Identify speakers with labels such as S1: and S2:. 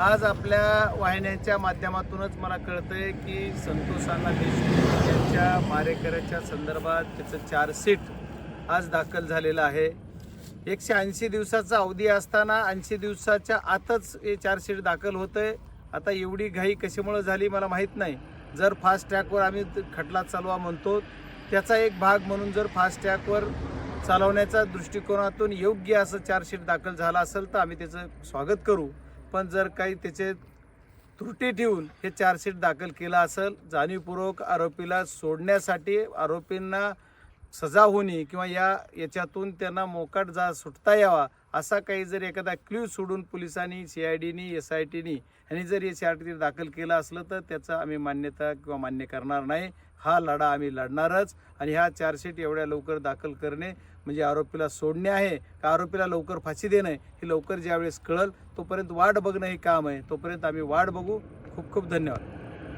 S1: आज आपल्या वाहिन्यांच्या माध्यमातूनच मला कळतंय की संतोष अण्णा देशमुख यांच्या मारेकऱ्याच्या संदर्भात त्याचं चार्जशीट आज दाखल झालेलं आहे. एकशे ऐंशी दिवसाचा अवधी असताना ऐंशी दिवसाच्या आतच हे चार्जशीट दाखल होतंय. आता एवढी घाई कशामुळं झाली मला माहीत नाही. जर फास्ट ट्रॅकवर आम्ही खटला चालवा म्हणतो त्याचा एक भाग म्हणून जर फास्ट ट्रॅकवर चालवण्याच्या दृष्टिकोनातून योग्य असं चार्जशीट दाखल झाला असेल तर आम्ही त्याचं स्वागत करू. पण जर काही त्याचे त्रुटी ठेवून हे चार्जशीट दाखल केलं असेल जाणीवपूर्वक आरोपीला सोडण्यासाठी आरोपींना सजा होणे किंवा या याच्यातून त्यांना मोकाट जा सुटता यावा असा काही जर एखादा क्ल्यू सोडून पोलिसांनी सी आय डीनी एस आय टीनी यांनी जर एस आय टी दाखल केलं असलं तर त्याचं आम्ही मान्यता किंवा मान्य करणार नाही. हा लढा आम्ही लढणारच आणि ह्या चार्जशीट एवढ्या लवकर दाखल करणे म्हणजे आरोपीला सोडणे आहे. का आरोपीला लवकर फाशी देणं हे लवकर ज्यावेळेस कळल तोपर्यंत वाट बघणं हे काम आहे. तोपर्यंत आम्ही वाट बघू. खूप खूप धन्यवाद.